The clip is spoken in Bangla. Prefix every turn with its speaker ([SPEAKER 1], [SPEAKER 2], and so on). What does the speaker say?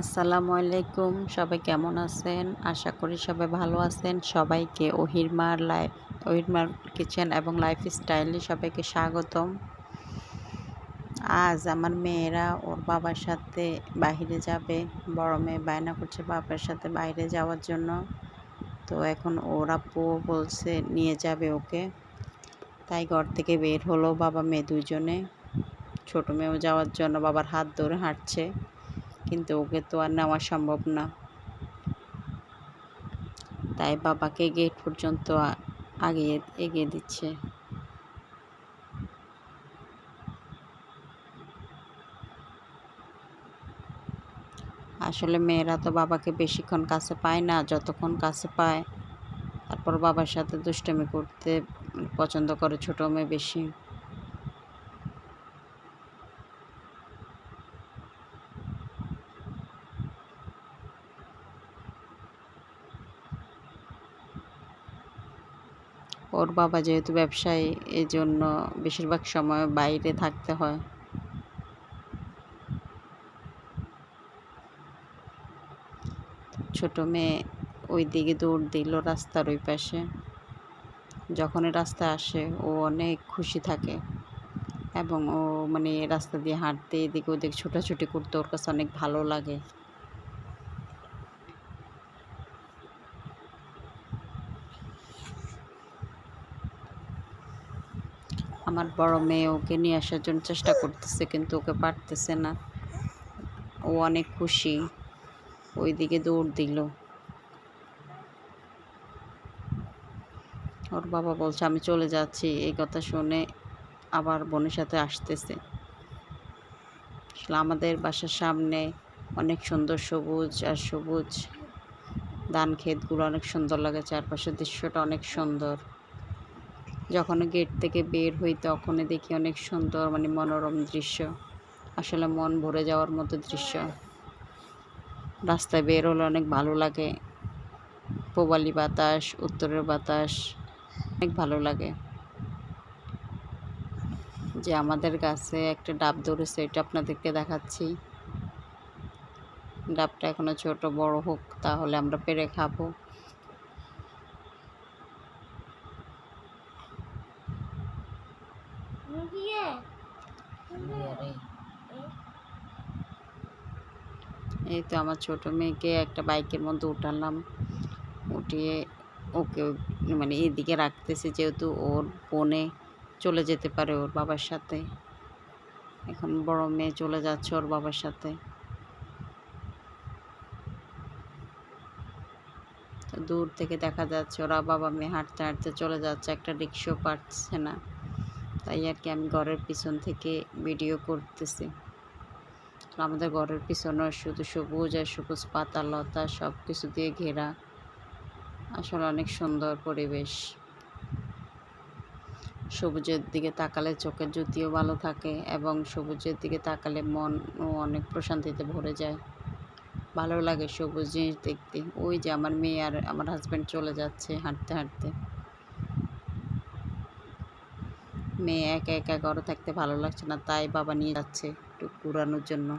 [SPEAKER 1] আসসালামু আলাইকুম। সবাই কেমন আছেন? আশা করি সবাই ভালো আছেন। সবাইকে ওহিরমার লাইফ, ওহিরমার কিচেন এবং লাইফ স্টাইলে সবাইকে স্বাগতম। আজ আমার মেয়েরা ওর বাবার সাথে বাইরে যাবে। বড় মেয়ে বায়না করছে বাবার সাথে বাইরে যাওয়ার জন্য। তো এখন ওরা আপু বলছে নিয়ে যাবে ওকে। তাই ঘর থেকে বের হলো বাবা মেয়ে দুজনে। ছোটো মেয়েও যাওয়ার জন্য বাবার হাত ধরে হাঁটছে। কিন্তু ওকে তো আর নেওয়া সম্ভব না। তাই বাবাকে গেট পর্যন্ত আগিয়ে, এগিয়ে দিচ্ছে। আসলে মেয়েরা তো বাবাকে বেশিক্ষণ কাছে পায় না, যতক্ষণ কাছে পায়। তারপর বাবার সাথে দুষ্টমি করতে পছন্দ করে ছোটো মেয়ে বেশি। ওর বাবা যেহেতু ব্যবসায়ী এই জন্য বেশিরভাগ সময় বাইরে থাকতে হয়। ছোট মেয়ে ওই দিকে দৌড় দিল রাস্তার ওই পাশে। যখনই রাস্তায় আসে, ও অনেক খুশি থাকে এবং ও মানে রাস্তা দিয়ে হাঁটতে এদিকে ওদিকে ছোটাছুটি করতে ওর কাছে অনেক ভালো লাগে। আমার বড় মেয়ে ওকে নিয়ে আসার জন্য চেষ্টা করতেছে, কিন্তু ওকে পারতেছে না। ও অনেক খুশি, ওইদিকে দৌড় দিল। ওর বাবা বলছে, আমি চলে যাচ্ছি, এই কথা শুনে আবার বোনের সাথে আসতেছে। আসলে আমাদের বাসার সামনে অনেক সুন্দর সবুজ আর সবুজ ধান ক্ষেতগুলো অনেক সুন্দর লাগে, চারপাশের দৃশ্যটা অনেক সুন্দর। যখন গেট থেকে বের হই, তখনই দেখি অনেক সুন্দর মানে মনোরম দৃশ্য। আসলে মন ভরে যাওয়ার মতো দৃশ্য। রাস্তায় বের হলে অনেক ভালো লাগে। পোবালি বাতাস, উত্তরের বাতাস, অনেক ভালো লাগে। যে আমাদের গাছে একটা ডাব ধরেছে, এটা আপনাদেরকে দেখাচ্ছি। ডাবটা এখনও ছোট, বড় হোক, তাহলে আমরা পেরে খাব। এই তো আমার ছোট মেয়েকে একটা বাইকের মধ্যে উঠালাম। উঠিয়ে ওকে মানে এদিকে রাখতেছে যেহেতু ওর বোনে চলে যেতে পারে ওর বাবার সাথে। এখন বড় মেয়ে চলে যাচ্ছে ওর বাবার সাথে। দূর থেকে দেখা যাচ্ছে ওরা বাবা মেয়ে হাঁটতে হাঁটতে চলে যাচ্ছে, একটা রিক্সাও পাচ্ছে না। তাই আর কি আমি ঘরের পিছন থেকে ভিডিও করতেছি। আমাদের ঘরের পিছনে শুধু সবুজ আর সবুজ পাতা, লতা সব কিছু দিয়ে ঘেরা। আসলে অনেক সুন্দর পরিবেশ। সবুজের দিকে তাকালে চোখের জ্যোতিও ভালো থাকে এবং সবুজের দিকে তাকালে মন অনেক প্রশান্তিতে ভরে যায়। ভালো লাগে সবুজ জিনিস দেখতে। ওই যে আমার মেয়ে আর আমার হাজব্যান্ড চলে যাচ্ছে হাঁটতে হাঁটতে। মেয়ে একা একা ঘরে থাকতে ভালো লাগছে না, তাই বাবা নিয়ে যাচ্ছে একটু ঘুরানোর জন্য।